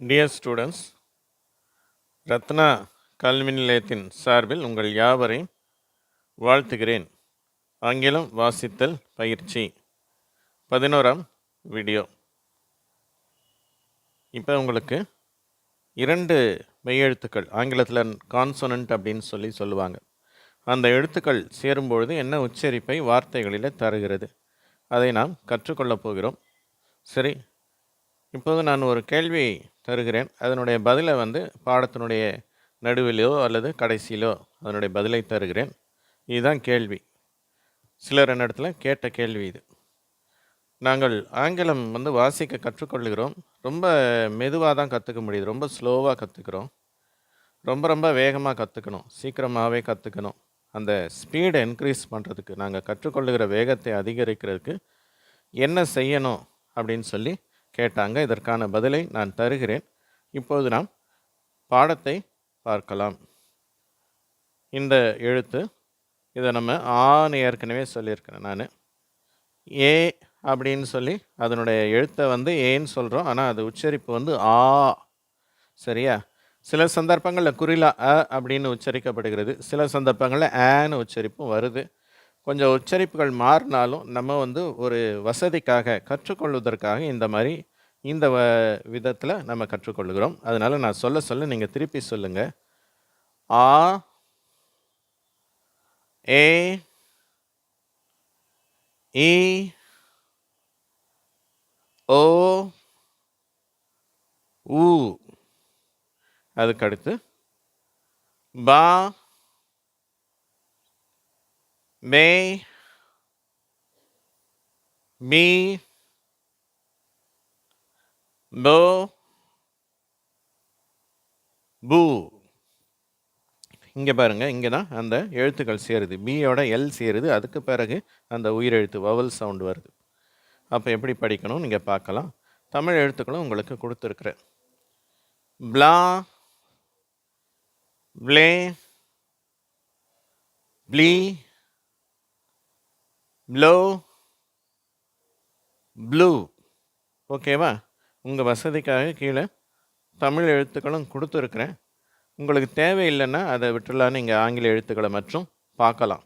Dear students Ratna கல்வி நிலையத்தின் சார்பில் உங்கள் யாவரையும் வாழ்த்துகிறேன். ஆங்கிலம் வாசித்தல் பயிற்சி. பதினோராம் வீடியோ இப்போ உங்களுக்கு இரண்டு மெய்யெழுத்துக்கள் ஆங்கிலத்தில் கான்சோனன்ட் அப்படின்னு சொல்லி சொல்லுவாங்க. அந்த எழுத்துக்கள் சேரும்பொழுது என்ன உச்சரிப்பை வார்த்தைகளில் தருகிறது? அதை நாம் கற்றுக்கொள்ளப் போகிறோம். சரி இப்போது நான் ஒரு கேள்வி தருகிறேன். அதனுடைய பதிலை வந்து பாடத்தினுடைய நடுவிலோ அல்லது கடைசியிலோ அதனுடைய பதிலை தருகிறேன். இதுதான் கேள்வி. சிலர் என்னிடத்துல கேட்ட கேள்வி இது. நாங்கள் ஆங்கிலம் வந்து வாசிக்க கற்றுக்கொள்கிறோம். ரொம்ப மெதுவாக தான் கற்றுக்க முடியுது. ரொம்ப ஸ்லோவாக கற்றுக்கிறோம் ரொம்ப ரொம்ப வேகமாக கற்றுக்கணும் சீக்கிரமாகவே கற்றுக்கணும் அந்த ஸ்பீடை இன்க்ரீஸ் பண்ணுறதுக்கு நாங்கள் கற்றுக்கொள்ளுகிற வேகத்தை அதிகரிக்கிறதுக்கு என்ன செய்யணும் அப்படின்னு சொல்லி கேட்டாங்க. இதற்கான பதிலை நான் தருகிறேன். இப்போது நாம் பாடத்தை பார்க்கலாம். இந்த எழுத்து இதை நம்ம ஆன்னு ஏற்கனவே சொல்லியிருக்கிறேன் நான். ஏ அப்படின்னு சொல்லி அதனுடைய எழுத்தை வந்து ஏன்னு சொல்கிறோம் ஆனால் அது உச்சரிப்பு வந்து ஆ. சரியா? சில சந்தர்ப்பங்களில் குறிலா அ அப்படின்னு உச்சரிக்கப்படுகிறது. சில சந்தர்ப்பங்களில் ஆன்னு உச்சரிப்பும் வருது. கொஞ்சம் உச்சரிப்புகள் மாறினாலும் நம்ம வந்து ஒரு வசதிக்காக கற்றுக்கொள்வதற்காக இந்த மாதிரி இந்த வ விதத்தில் நம்ம கற்றுக்கொள்கிறோம். அதனால் நான் சொல்ல சொல்ல நீங்கள் திருப்பி சொல்லுங்கள் ஆ ஏ இ ஓ ஊ. அதுக்கடுத்து பா மே me, போ பூ இங்கே பாருங்கள் இங்கே தான் அந்த எழுத்துக்கள் சேருது. பியோட எல் சேருது. அதுக்கு பிறகு அந்த உயிரெழுத்து வவல் சவுண்ட் வருது. அப்போ எப்படி படிக்கணும்? நீங்கள் பார்க்கலாம். தமிழ் எழுத்துக்களும் உங்களுக்கு கொடுத்துருக்குறேன். பிளா ப்ளே ப்ளீ ப்ளோ ப்ளூ ஓகேவா உங்கள் வசதிக்காக கீழே தமிழ் எழுத்துக்களும் கொடுத்துருக்குறேன். உங்களுக்கு தேவையில்லைன்னா அதை விட்டுலாம் நீங்கள் ஆங்கில எழுத்துக்களை மற்றும் பார்க்கலாம்.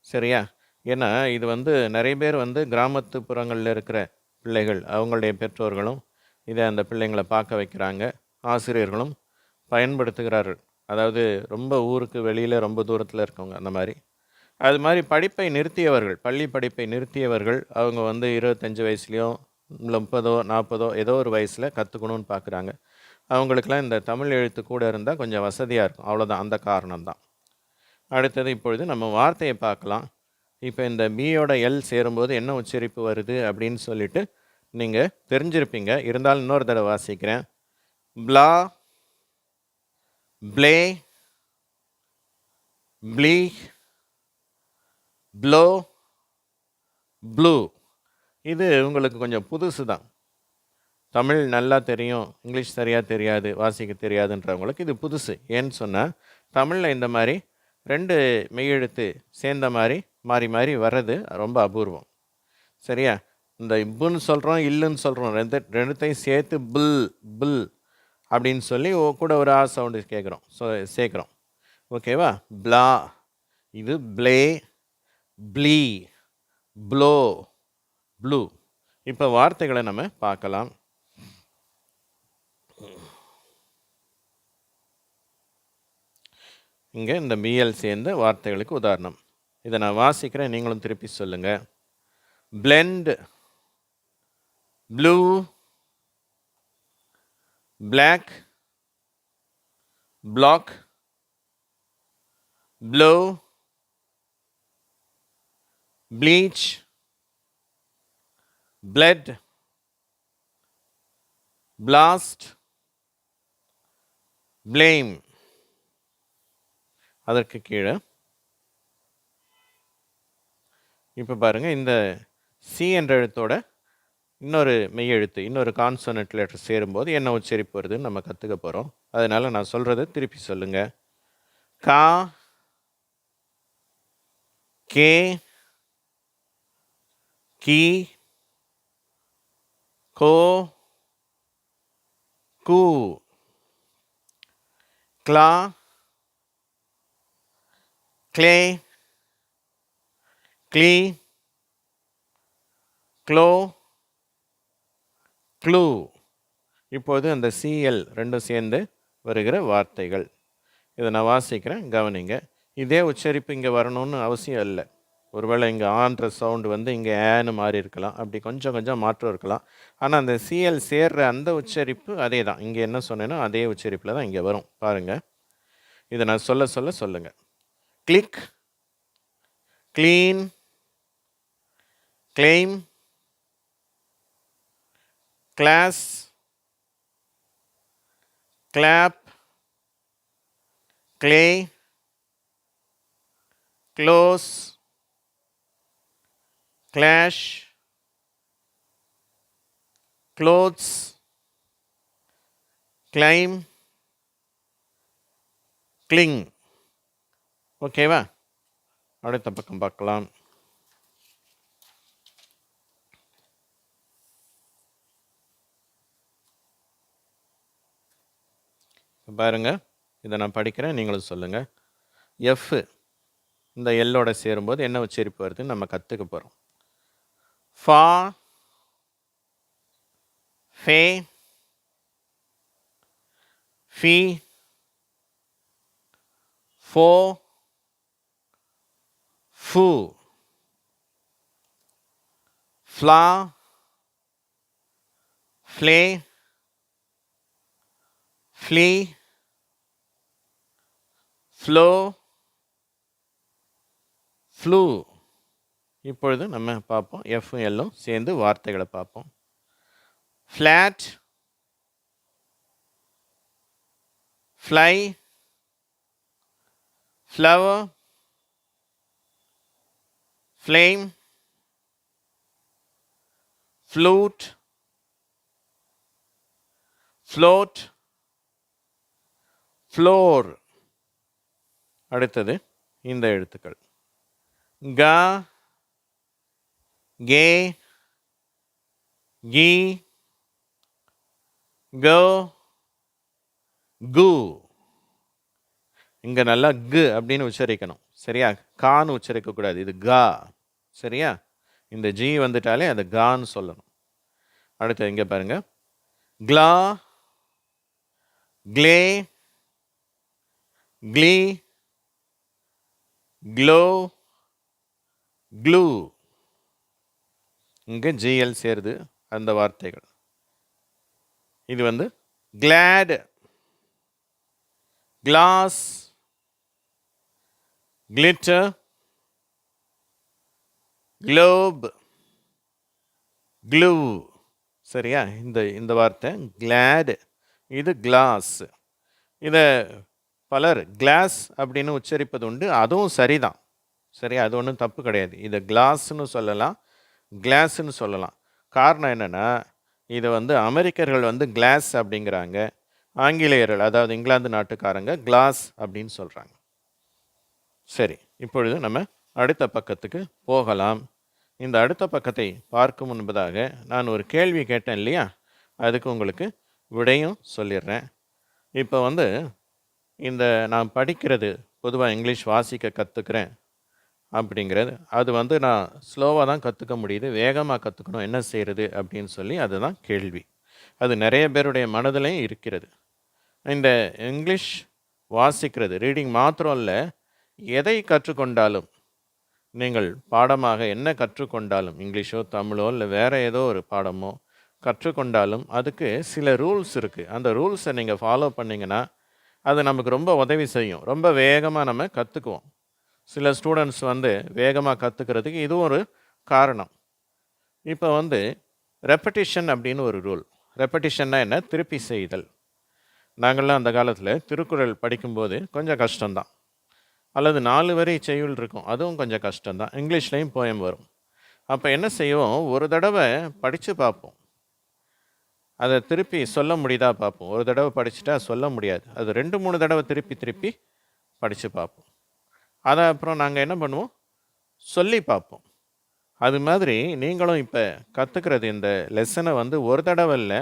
சரியா? ஏன்னா இது வந்து நிறைய பேர் வந்து கிராமத்து புறங்களில் இருக்கிற பிள்ளைகள் அவங்களுடைய பெற்றோர்களும் இதை அந்த பிள்ளைங்களை பார்க்க வைக்கிறாங்க. ஆசிரியர்களும் பயன்படுத்துகிறார்கள். அதாவது ரொம்ப ஊருக்கு வெளியில் ரொம்ப தூரத்தில் இருக்கவங்க அந்த மாதிரி. அது மாதிரி படிப்பை நிறுத்தியவர்கள் பள்ளி படிப்பை நிறுத்தியவர்கள் அவங்க வந்து இருபத்தஞ்சி வயசுலேயோ முப்பதோ நாற்பதோ ஏதோ ஒரு வயசில் கற்றுக்கணும்னு பார்க்குறாங்க அவங்களுக்கெல்லாம் இந்த தமிழ் எழுத்து கூட இருந்தால் கொஞ்சம் வசதியாக இருக்கும். அவ்வளோதான் அந்த காரணம் தான் அடுத்தது இப்பொழுது நம்ம வார்த்தையை பார்க்கலாம். இப்போ இந்த பியோட எல் சேரும்போது என்ன உச்சரிப்பு வருது அப்படின்னு சொல்லிட்டு நீங்கள் தெரிஞ்சிருப்பீங்க. இருந்தாலும் இன்னொரு தடவை வாசிக்கிறேன். பிளா ப்ளே ப்ளீ ப்ளோ ப்ளூ இது உங்களுக்கு கொஞ்சம் புதுசு தான் தமிழ் நல்லா தெரியும் இங்கிலீஷ் சரியாக தெரியாது வாசிக்க தெரியாதுன்றவங்களுக்கு இது புதுசு. ஏன்னு சொன்னால் தமிழில் இந்த மாதிரி ரெண்டு மெய்யெழுத்து சேர்ந்த மாதிரி மாறி மாறி வர்றது ரொம்ப அபூர்வம். சரியா? இந்த இப்புன்னு சொல்கிறோம் இல்லுன்னு சொல்கிறோம் ரெண்டு ரெண்டுத்தையும் சேர்த்து பில் பில் அப்படின்னு சொல்லி கூட ஒரு ஆ சவுண்டு கேட்குறோம் ஸோ சேர்க்குறோம். ஓகேவா? பிளா இது ப்ளே ப்ளீ ப்ளோ ப்ளூ. இப்போ வார்த்தைகளை நம்ம பார்க்கலாம். இங்கே இந்த பிஎல் சேர்ந்த வார்த்தைகளுக்கு உதாரணம். இதை நான் வாசிக்கிறேன் நீங்களும் திருப்பி சொல்லுங்கள் blend blue black black blow bleach blood blast blame அதற்கு கீழே. இப்போ பாருங்கள் இந்த சி என்ற எழுத்தோட இன்னொரு மெய் எழுத்து இன்னொரு கான்சனட் லெட்டர் சேரும்போது என்ன உச்சரிப்பு வருதுன்னு நம்ம கற்றுக்க போகிறோம் அதனால் நான் சொல்கிறத திருப்பி சொல்லுங்கள் கா கே கி கோ கூ கிளா க்ளே க்ளீ க்ளோ க்ளூ. இப்போது அந்த சிஎல் ரெண்டும் சேர்ந்து வருகிற வார்த்தைகள். இதை நான் வாசிக்கிறேன் கவனிங்க. இதே உச்சரிப்பு இங்கே வரணும்னு அவசியம் இல்லை. ஒருவேளை இங்கே ஆன்ற சவுண்டு வந்து இங்கே ஏன்னு மாறி இருக்கலாம். அப்படி கொஞ்சம் கொஞ்சம் மாற்றம் இருக்கலாம். ஆனால் அந்த சிஎல் சேர்ற அந்த உச்சரிப்பு அதே தான் இங்கே என்ன சொன்னேனோ அதே உச்சரிப்பில் தான் இங்கே வரும். பாருங்கள் இதை நான் சொல்ல சொல்ல சொல்லுங்கள் click clean claim class clap clay close clash clothes claim cling ஓகேவா அடுத்த பக்கம் பார்க்கலாம். பாருங்கள் இதை நான் படிக்கிறேன். நீங்களும் சொல்லுங்கள் எஃப் இந்த எல்லோட சேரும்போது என்ன உச்சரிப்பு வருதுன்னு நம்ம கற்றுக்க போகிறோம் fa, fe, fi, fo, fu, fla, Fle. flee, flow, flew. இப்பொழுது நம்ம பார்ப்போம். எஃப்பும் எல்லும் சேர்ந்து வார்த்தைகளை பார்ப்போம். Flat fly flower flame flute float floor அடுத்தது இந்த எழுத்துக்கள். க கே கி கோ கு. இங்கே நல்லா கு அப்படின்னு உச்சரிக்கணும். சரியா? கான்னு உச்சரிக்கக்கூடாது இது கா. சரியா? இந்த ஜி வந்துட்டாலே அது கான்னு சொல்லணும். அடுத்து இங்கே பாருங்க. க்ளா க்ளே க்ளீ க்ளோ க்ளூ. இங்கே ஜிஎல் சேருது அந்த வார்த்தைகள். இது வந்து glad glass glitter globe glue சரியா? இந்த இந்த வார்த்தை கிளாடு இது கிளாஸ் இதை பலர் கிளாஸ் அப்படின்னு உச்சரிப்பது உண்டு அதுவும் சரிதான். சரியா? அது ஒன்றும் தப்பு கிடையாது. இதை கிளாஸ்னு சொல்லலாம். கிளாஸ்னு சொல்லலாம். காரணம் என்னென்னா இதை வந்து அமெரிக்கர்கள் வந்து கிளாஸ் அப்படிங்கிறாங்க. ஆங்கிலேயர்கள் அதாவது இங்கிலாந்து நாட்டுக்காரங்க கிளாஸ் அப்படின்னு சொல்கிறாங்க சரி இப்பொழுது நம்ம அடுத்த பக்கத்துக்கு போகலாம். இந்த அடுத்த பக்கத்தை பார்க்கும் முன்பதாக நான் ஒரு கேள்வி கேட்டேன் இல்லையா? அதுக்கு உங்களுக்கு விடையும் சொல்லிடுறேன். இப்போ வந்து இந்த நான் படிக்கிறது பொதுவாக இங்கிலீஷ் வாசிக்க கற்றுக்கிறேன் அப்படிங்கிறது. அது வந்து நான் ஸ்லோவாக தான் கற்றுக்க முடியுது. வேகமாக கற்றுக்கணும் என்ன செய்கிறது அப்படின்னு சொல்லி அதுதான் கேள்வி. அது நிறைய பேருடைய மனதிலையும் இருக்கிறது. இந்த இங்கிலீஷ் வாசிக்கிறது ரீடிங் மாத்திரம் இல்லை எதை கற்றுக்கொண்டாலும் நீங்கள் பாடமாக என்ன கற்றுக்கொண்டாலும் இங்கிலீஷோ தமிழோ இல்லை வேறு ஏதோ ஒரு பாடமோ கற்றுக்கொண்டாலும் அதுக்கு சில ரூல்ஸ் இருக்குது அந்த ரூல்ஸை நீங்கள் ஃபாலோ பண்ணிங்கன்னா அது நமக்கு ரொம்ப உதவி செய்யும். ரொம்ப வேகமாக நம்ம கற்றுக்குவோம் சில ஸ்டூடெண்ட்ஸ் வந்து வேகமாக கற்றுக்கிறதுக்கு இதுவும் ஒரு காரணம். இப்போ வந்து ரெப்படிஷன் அப்படின்னு ஒரு ரூல் ரெப்படிஷன்னா என்ன? திருப்பி செய்தல். நாங்கள்லாம் அந்த காலத்தில் திருக்குறள் படிக்கும்போது கொஞ்சம் கஷ்டம்தான். அல்லது நாலு வரை செய்யுள் இருக்கும். அதுவும் கொஞ்சம் கஷ்டம்தான். இங்கிலீஷ்லேயும் போயம் வரும். அப்போ என்ன செய்வோம்? ஒரு தடவை படித்து பார்ப்போம். அதை திருப்பி சொல்ல முடியுதா பார்ப்போம். ஒரு தடவை படிச்சுட்டா சொல்ல முடியாது. அது ரெண்டு மூணு தடவை திருப்பி திருப்பி படித்து பார்ப்போம். அதை அப்புறம் நாங்கள் என்ன பண்ணுவோம்? சொல்லி பார்ப்போம். அது மாதிரி நீங்களும் இப்போ கற்றுக்கிறது இந்த லெசனை வந்து ஒரு தடவை இல்லை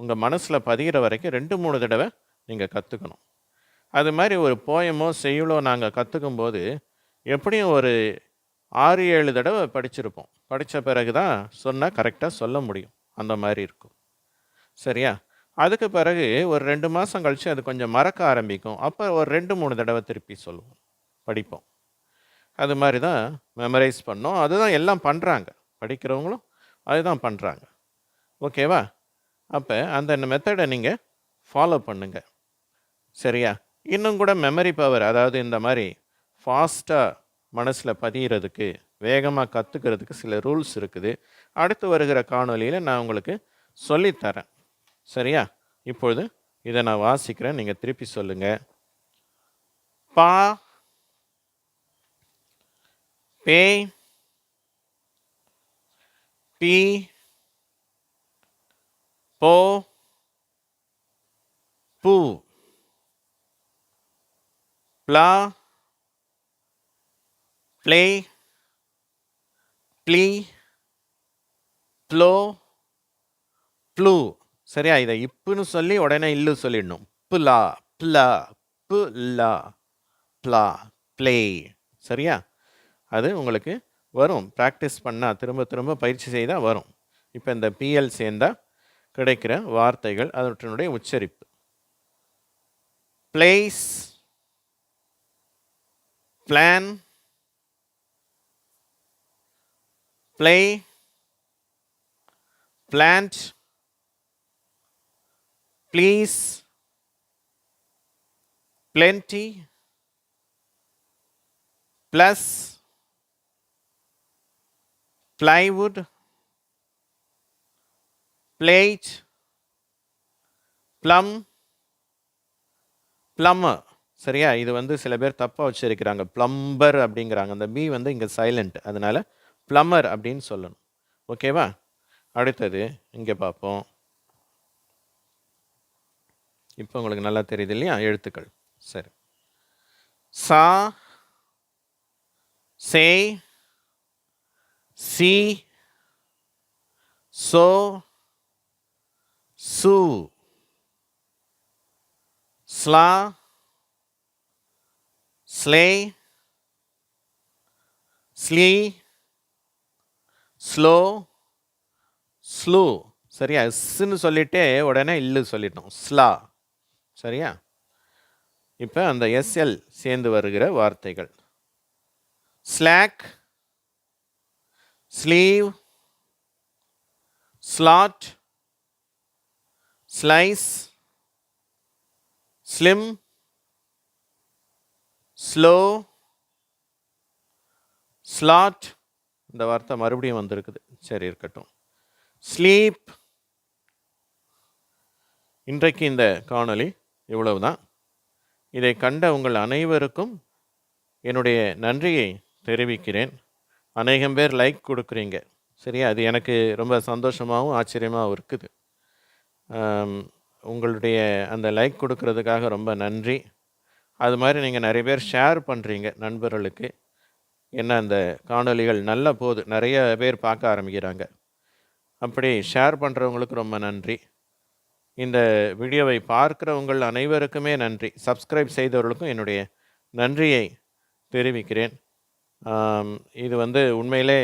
உங்கள் மனசில் பதிகிற வரைக்கும் ரெண்டு மூணு தடவை நீங்கள் கற்றுக்கணும் அது மாதிரி ஒரு போயமோ செய்யுளோ நாங்கள் கற்றுக்கும் போது எப்படியும் ஒரு ஆறு ஏழு தடவை படிச்சிருப்போம். படித்த பிறகு தான் சொன்னால் கரெக்டாக சொல்ல முடியும். அந்த மாதிரி இருக்கும். சரியா? அதுக்கு பிறகு ஒரு ரெண்டு மாதம் கழித்து அது கொஞ்சம் மறக்க ஆரம்பிக்கும். அப்போ ஒரு ரெண்டு மூணு தடவை திருப்பி சொல்லுவோம். படிப்போம். அது மாதிரி தான் மெமரைஸ் பண்ணோம். அதுதான் எல்லாம் பண்ணுறாங்க படிக்கிறவங்களும் அதுதான் பண்ணுறாங்க ஓகேவா அப்போ அந்த மெத்தடை நீங்கள் ஃபாலோ பண்ணுங்கள் சரியா? இன்னும் கூட மெமரி பவர் அதாவது இந்த மாதிரி ஃபாஸ்ட்டாக மனசில் பதிகிறதுக்கு வேகமாக கற்றுக்கிறதுக்கு சில ரூல்ஸ் இருக்குது. அடுத்து வருகிற காணொலியில் நான் உங்களுக்கு சொல்லித்தரேன். சரியா? இப்பொழுது இதை நான் வாசிக்கிறேன். நீங்கள் திருப்பி சொல்லுங்கள் பா பே பி போ பூ ப்ளா ப்ளே ப்ளீ ப்ளோ ப்ளூ சரியா? இதை இப்புன்னு சொல்லி உடனே இல்லு சொல்லிடணும். புலா ப்ளா புலா ப்ளா ப்ளே சரியா? அது உங்களுக்கு வரும். ப்ராக்டிஸ் பண்ணால் திரும்ப திரும்ப பயிற்சி செய்தால் வரும். இப்போ இந்த பிஎல் சேர்ந்தா கிடைக்கிற வார்த்தைகள் அதனுடைய உச்சரிப்பு. Place plan play plant please plenty, plus, plywood, plate, plum, plumber. சரியா? இது வந்து சில பேர் தப்பாக வச்சுருக்கிறாங்க. ப்ளம்பர் அப்படிங்கிறாங்க. அந்த பி வந்து இங்கே சைலண்ட் அதனால் ப்ளம்மர் அப்படின்னு சொல்லணும். ஓகேவா அடுத்தது இங்கே பார்ப்போம். இப்போ உங்களுக்கு நல்லா தெரியுது இல்லையா? எழுத்துக்கள். சரி. சா சே சி சோ sue, ஸ்லா ஸ்லே ஸ்லீ ஸ்லோ ஸ்லூ. சரியா? எஸ்ன்னு சொல்லிட்டு உடனே இல்லு சொல்லிட்டோம் ஸ்லா. சரியா? இப்போ அந்த எஸ்எல் சேர்ந்து வருகிற வார்த்தைகள். Slack sleeve slot slice slim slow slot இந்த வார்த்தை மறுபடியும் வந்திருக்குது. சரி இருக்கட்டும். ஸ்லீப் இன்றைக்கு இந்த காணொளி இவ்வளவு தான் இதை கண்ட உங்கள் அனைவருக்கும் என்னுடைய நன்றியை தெரிவிக்கிறேன். அநேகம் பேர் லைக் கொடுக்குறீங்க. சரியா? அது எனக்கு ரொம்ப சந்தோஷமாகவும் ஆச்சரியமாகவும் இருக்குது. உங்களுடைய அந்த லைக் கொடுக்கறதுக்காக ரொம்ப நன்றி. அது மாதிரி நீங்கள் நிறைய பேர் ஷேர் பண்ணுறீங்க நண்பர்களுக்கு. என்ன அந்த காணொலிகள் நல்ல போது நிறைய பேர் பார்க்க ஆரம்பிக்கிறாங்க. அப்படி ஷேர் பண்ணுறவங்களுக்கு ரொம்ப நன்றி. இந்த வீடியோவை பார்க்குறவங்கள் அனைவருக்குமே நன்றி. சப்ஸ்கிரைப் செய்தவர்களுக்கும் என்னுடைய நன்றியை தெரிவிக்கிறேன். இது வந்து உண்மையிலே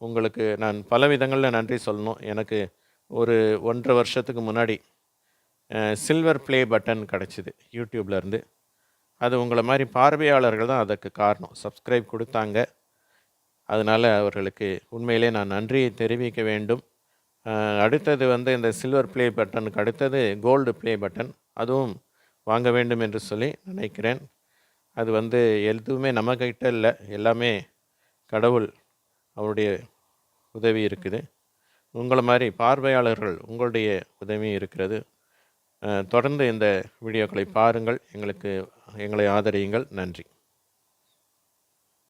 உங்களுக்கு நான் பல விதங்களில் நன்றி சொல்லணும். எனக்கு ஒரு ஒன்றரை வருஷத்துக்கு முன்னாடி சில்வர் ப்ளே பட்டன் கிடச்சிது யூடியூப்லேருந்து அது உங்களை மாதிரி பார்வையாளர்கள் தான் அதற்கு காரணம். சப்ஸ்கிரைப் கொடுத்தாங்க. அதனால் அவர்களுக்கு உண்மையிலே நான் நன்றியை தெரிவிக்க வேண்டும். அடுத்தது வந்து இந்த சில்வர் ப்ளே பட்டனுக்கு அடுத்தது கோல்டு ப்ளே பட்டன் அதுவும் வாங்க வேண்டும் என்று சொல்லி நினைக்கிறேன். அது வந்து எதுவுமே நம்மக்கிட்ட இல்லை. எல்லாமே கடவுள் அவருடைய உதவி இருக்குது. உங்களை மாதிரி பார்வையாளர்கள் உங்களுடைய உதவி இருக்கிறது. தொடர்ந்து இந்த வீடியோக்களை பாருங்கள். எங்களுக்கு எங்களை ஆதரியுங்கள். நன்றி.